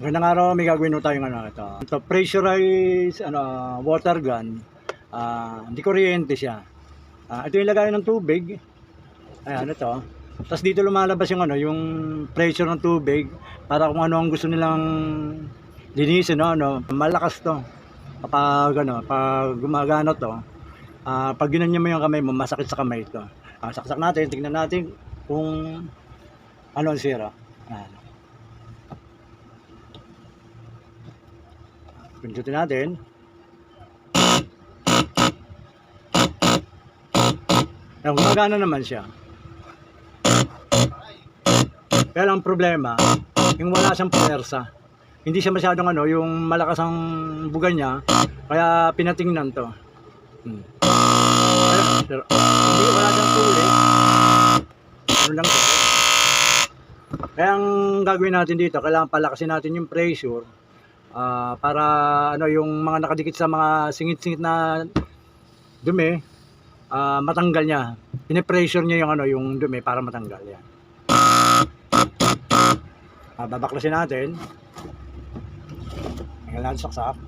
Magandang araw, may gagawin mo tayong ano ito. Ito, pressurized ano, water gun. Ah, hindi kuryente siya. Ah, ito yung lagayan ng tubig. Ayan, ito. Tapos dito lumalabas yung ano, yung pressure ng tubig para kung ano ang gusto nilang linisin, no, ano, malakas to. Kapag ano, pag gumagana to, ah, pag ginanyan mo yung kamay mo, masakit sa kamay to. Ah, saksak natin, tingnan natin kung ano ang sira. Ayan. Pindutin natin. Ayan, gumagana naman siya. Lang ang problema, yung wala siyang puwersa. Hindi siya masyadong ano, yung malakas ang buga niya, kaya pinatingnan to. Hmm. Pero, hindi wala siyang tuli. Ano lang to. Kaya ang gagawin natin dito, kailangan palakasin natin yung pressure Ah, para ano yung mga nakadikit sa mga singit-singit na dumi ah, matanggal niya. Pine-pressure niya yung ano yung dumi para matanggal yan. Ah, babaklasin natin. Tanggal natin saksak.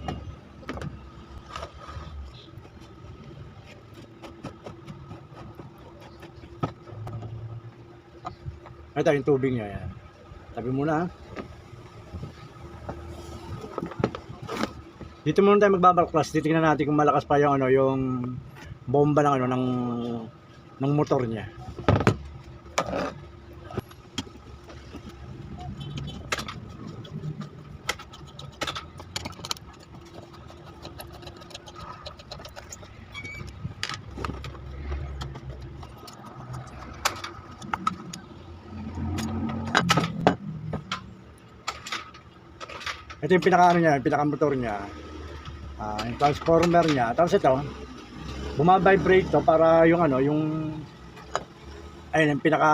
Ito yung tubig niya yan. Tabi muna. ah. Dito muna tayo magbabalklas. Titingnan natin kung malakas pa yung ano, yung bomba ng ano ng ng motor niya. Ito yung pinaka ano niya, pinaka motor niya. Ah, yung transformer niya. Tapos ito, bumabibrate to para yung ano, yung ayun, yung pinaka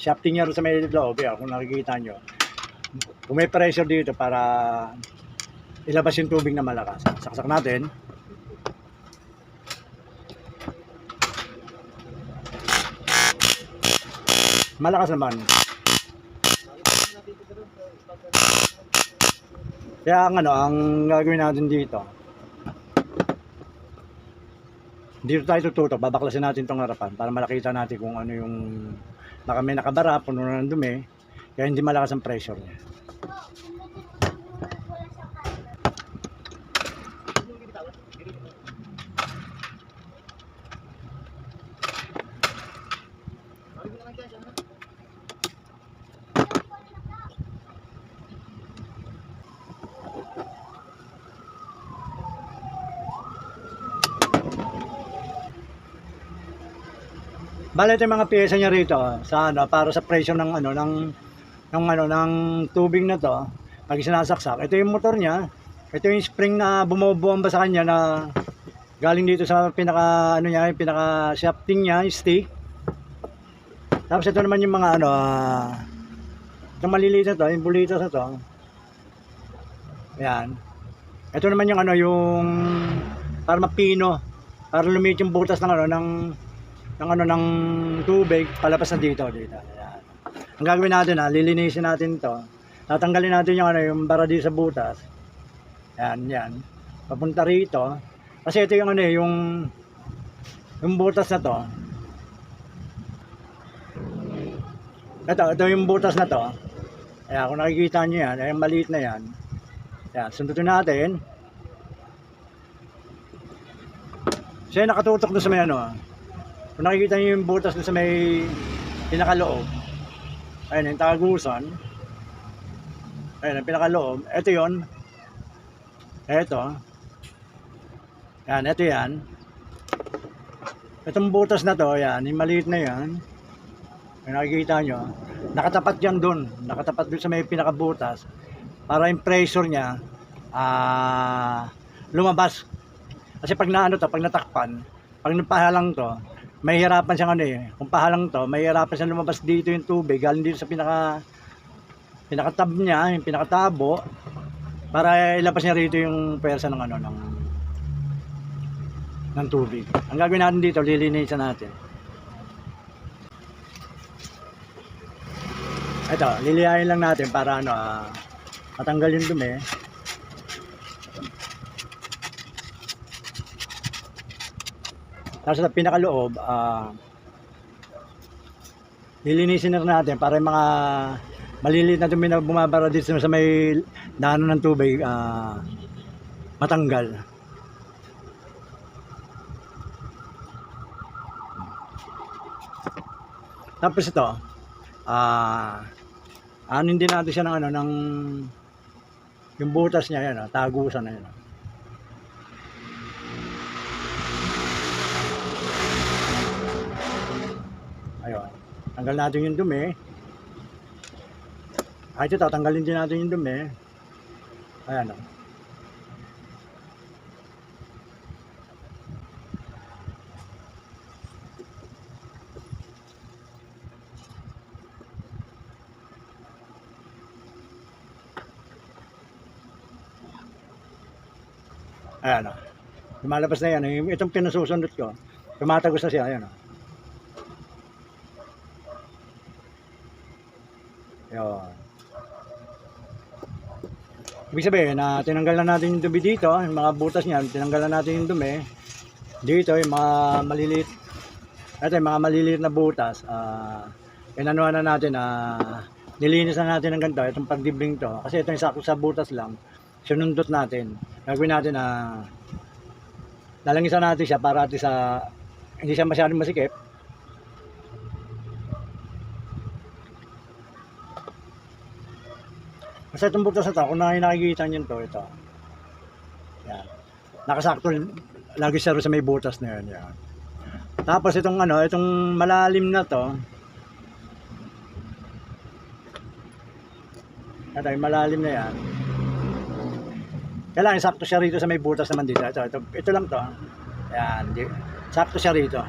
shafting niya sa may loob, yan, kung nakikita nyo. May pressure dito para ilabas yung tubig na malakas. Saksak natin. Malakas naman. Kaya ang ano, ang gagawin natin dito. Dito tayo tututok, babaklasin natin tong harapan para malakita natin kung ano yung baka may nakabara, puno na ng dumi, kaya hindi malakas ang pressure niya. Bale ito yung mga pyesa niya rito sa ano para sa pressure ng ano ng ng ano ng tubig na to pag sinasaksak. Ito yung motor niya. Ito yung spring na bumobomba sa kanya na galing dito sa pinaka ano niya, yung pinaka shafting niya, yung stick. Tapos ito naman yung mga ano ah, itong maliliit na to, yung bulitas na to. Ayan. Ito naman yung ano yung para mapino, para lumiit yung butas ng ano ng ng ano ng tubig palabas na dito dito. Ayan. Ang gagawin natin ha, lilinisin natin 'to. Tatanggalin natin yung ano yung bara dito sa butas. Yan, yan. Papunta rito. Kasi ito yung ano eh, yung yung butas na 'to. Ito, ito yung butas na 'to. Ayan, kung nakikita niyo yan, ay maliit na yan. Ayan, sundutin natin. Siya nakatutok doon sa may ano, ah. Kung nakikita niyo yung butas sa may pinakaloob. Ayun, yung tagusan. Ayun, ang pinakaloob. Ito yon. Ito. Yan, ito yan. Itong butas na to, yan, yung maliit na yan. Kung nakikita nyo, nakatapat yan doon. Nakatapat doon sa may pinakabutas. Para yung pressure niya, ah, lumabas. Kasi pag naano to, pag natakpan, pag napahalang to, mahihirapan siyang ano eh. Kung pahalang to, mahihirapan siyang lumabas dito yung tubig, galing dito sa pinaka pinakatab niya, yung pinakatabo, para ilabas niya rito yung pwersa ng ano, ng ng tubig. Ang gagawin natin dito, lilinisan natin. Ito, liliyahin lang natin para ano, ah, Matanggal yung dumi. Tapos sa pinakaloob, ah lilinisin na natin para yung mga maliliit na dumi na bumabara dito sa may daanan ng tubig, ah matanggal. Tapos ito, ah anin din natin siya ng ano, ng yung butas niya yan, tagusan na yan. Ayun. Tanggal natin yung dumi. Ay, ito, tatanggalin din natin yung dumi. Ayan, oh. Ayan, oh. Lumalabas na yan. Itong pinasusunod ko, tumatagos na siya. Ayan, oh. Yun. Ibig sabihin na tinanggal na natin yung dumi dito, yung mga butas niyan, tinanggal na natin yung dumi. Dito, yung mga maliliit, ito yung mga maliliit na butas, ah, inanuhan na natin, ah, nilinis na natin ng ganito, itong pagdibling to. Kasi ito yung sakto sa butas lang, sinundot natin. Gagawin natin na lalangisan natin siya para sa, hindi siya masyadong masikip. Basta itong butas na to, kung na nakikita niyo to, ito. Yan. Nakasakto, lagi rin sa may butas na yun. Yan. Tapos itong ano, itong malalim na to, ito malalim na yan. Kailangan sakto siya rito sa may butas naman dito. Ito, ito, ito lang to. Yan. Sakto siya rito.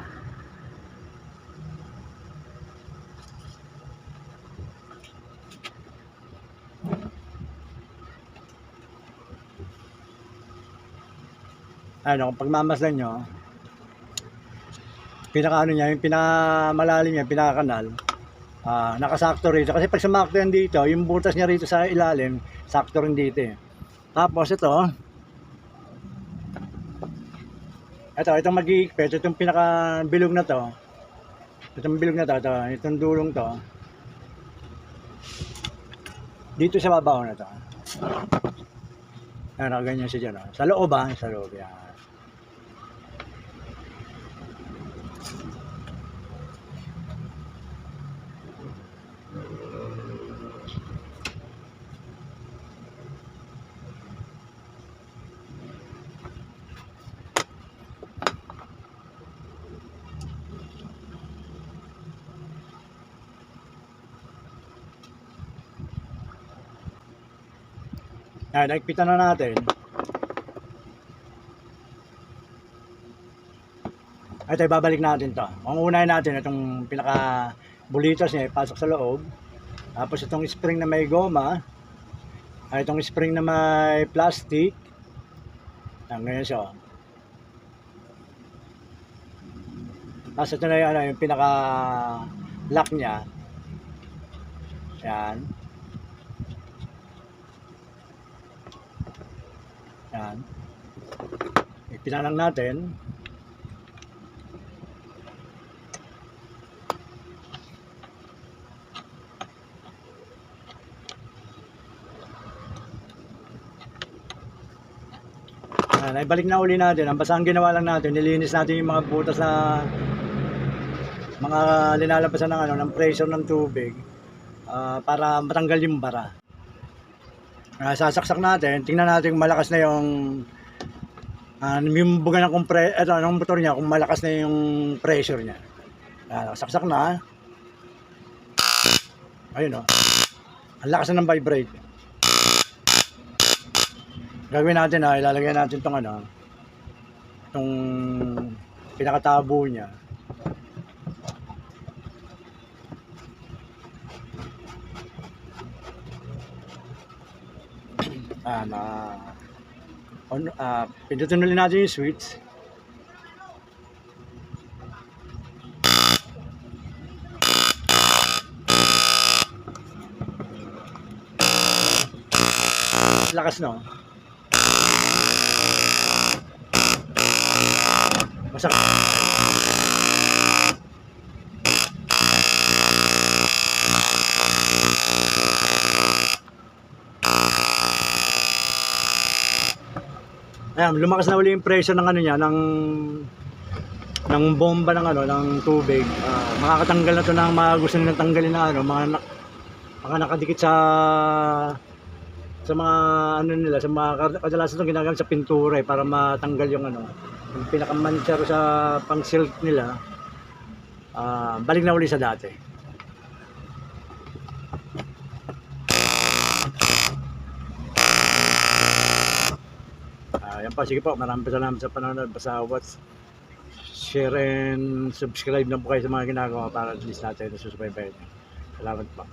Ano, kung pagmamasdan nyo, pinaka ano niya, yung pinakamalalim niya, pinakakanal, ah nakasakto rito. Kasi pag sumakto yan dito, yung butas niya rito sa ilalim, sakto rin dito eh. Tapos ito, ito, itong mag-iikpit, itong pinaka-bilog na to, itong bilog na to, ito, itong dulong to, dito sa babaw na to. Ayan, ganyan siya dyan. oh. Sa loob ah, sa loob yan. Ayan, nagpitan na natin. Ito, ibabalik natin to. Ang unahin natin, itong pinaka bulitas niya, pasok sa loob. Tapos itong spring na may goma. Ay, itong spring na may plastic. Ayan, ganyan siya. oh. Tapos ito na yung, ano, yung pinaka lock niya. Yan. Yan. Ipinalang natin. Yan, ay na uli natin. Ang basta ang ginawa lang natin, nilinis natin yung mga butas na mga linalabasan ng ano, ng pressure ng tubig ah, para matanggal yung bara. Ah, sasaksak natin, tingnan natin kung malakas na yung ah, yung buga ng kompre, eto, ng motor niya, kung malakas na yung pressure niya. Ah, saksak na. Ayun oh. Ang lakas na ng vibrate. Gagawin natin ah, ilalagay natin tong ano, tong pinakatabo niya. Ah, na on, ah, pindutin ulit natin yung switch. lakas no. Masakit. Ayan, lumakas na uli yung pressure ng ano niya, ng ng bomba ng ano, ng tubig. Ah, makakatanggal na to ng mga gusto nilang tanggalin na ano, mga na, mga nakadikit sa sa mga ano nila, sa mga kad- kadalasan itong ginagamit sa pintura eh, para matanggal yung ano, yung pinakamanchar sa pang silk nila. Ah, balik na uli sa dati. Ah, yan pa, sige po, maraming salamat sa panonood. Basta watch, share and subscribe na po kayo sa mga ginagawa para at least natin na susubaybayan. Salamat po.